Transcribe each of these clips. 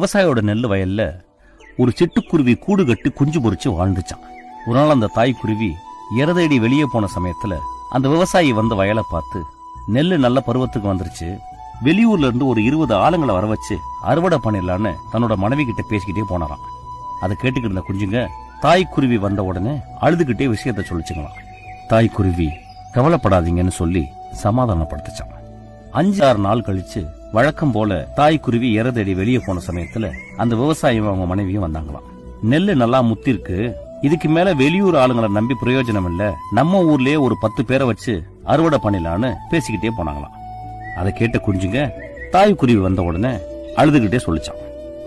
விவசாயியோட நெல் வயல்ல ஒரு சிட்டுக்குருவி கூடு கட்டி குஞ்சு பொறிச்சு வாழ்ந்துச்சான் ஒரு நாள் அந்த தாய்க்குருவி இறதடி வெளியே போன சமயத்துல அந்த விவசாயி வந்த வயலை பார்த்து நெல்லு நல்ல பருவத்துக்கு வந்துருச்சு. வெளியூர்ல இருந்து ஒரு இருபது ஆளுங்களை வர வச்சு அறுவடை பண்ணிடலான்னு தன்னோட மனைவி கிட்ட பேசிக்கிட்டே போனாராம். அதை கேட்டுக்கிட்டு இருந்த குஞ்சுங்க தாய்க்குருவி வந்த உடனே அழுதுகிட்டே விஷயத்த சொல்லிச்சுங்களாம். தாய்க்குருவி கவலைப்படாதீங்கன்னு சொல்லி சமாதானப்படுத்துச்சான் அஞ்சு ஆறு நாள் கழிச்சு வழக்கம் போல தாய்க்குருவி இறதடி வெளியே போன சமயத்துல அந்த விவசாயியும் அவங்க மனைவியும் வந்தாங்களாம். நெல்லு நல்லா முத்திருக்கு இதுக்கு மேல வெளியூர் ஆளுங்களை நம்பி பிரயோஜனம் இல்ல நம்ம ஊர்லயே ஒரு பத்து பேரை வச்சு அறுவடை பண்ணிடலான்னு பேசிக்கிட்டே போனாங்களாம். அதை கேட்ட குஞ்சுங்க தாய்க்குருவி வந்த உடனே அழுதுகிட்டே சொல்லிச்சான்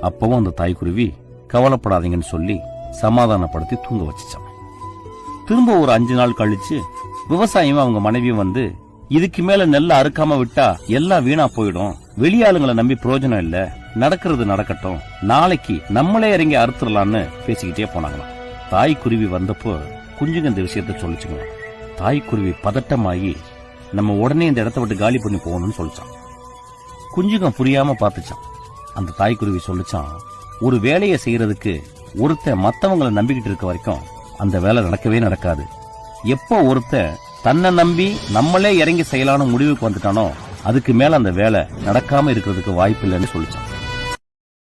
அப்பவும் அந்த தாய் குருவி கவலைப்படாதீங்கன்னு சொல்லி சமாதானப்படுத்தி தூங்க வச்சுச்சான் திரும்ப ஒரு அஞ்சு நாள் கழிச்சு விவசாயியும் அவங்க மனைவியும் வந்து இதுக்கு மேல நெல்ல அறுக்காம விட்டா எல்லாம் வீணா போயிடும். வெளியாளுங்களை நம்பி பிரயோஜனம் இல்ல. நடக்கிறது நடக்கட்டும். நாளைக்கு நம்மளே இறங்கி அறுத்துடலாம்னு பேசிக்கிட்டே போனாங்களாம். தாய்க்குருவி வந்தப்போ குஞ்சுங்க இந்த விஷயத்த சொல்லிச்சுங்க தாய்க்குருவி பதட்டமாகி நம்ம உடனே இந்த இடத்த விட்டு காலி பண்ணி போகணும்னு சொல்லிச்சான் குஞ்சுங்க புரியாம பார்த்துச்சான் அந்த தாய்க்குருவி சொல்லிச்சான் ஒரு வேலையை செய்யறதுக்கு ஒருத்தன் மற்றவங்களை நம்பிக்கிட்டு இருக்க வரைக்கும் அந்த வேலை நடக்கவே நடக்காது. எப்போ ஒருத்தன் தன்னை நம்பி நம்மளே இறங்கி செய்யலான்னு முடிவுக்கு வந்துட்டானோ அதுக்கு மேல அந்த வேலை நடக்காம இருக்கிறதுக்கு வாய்ப்பு இல்லைன்னு சொல்லிச்சான்.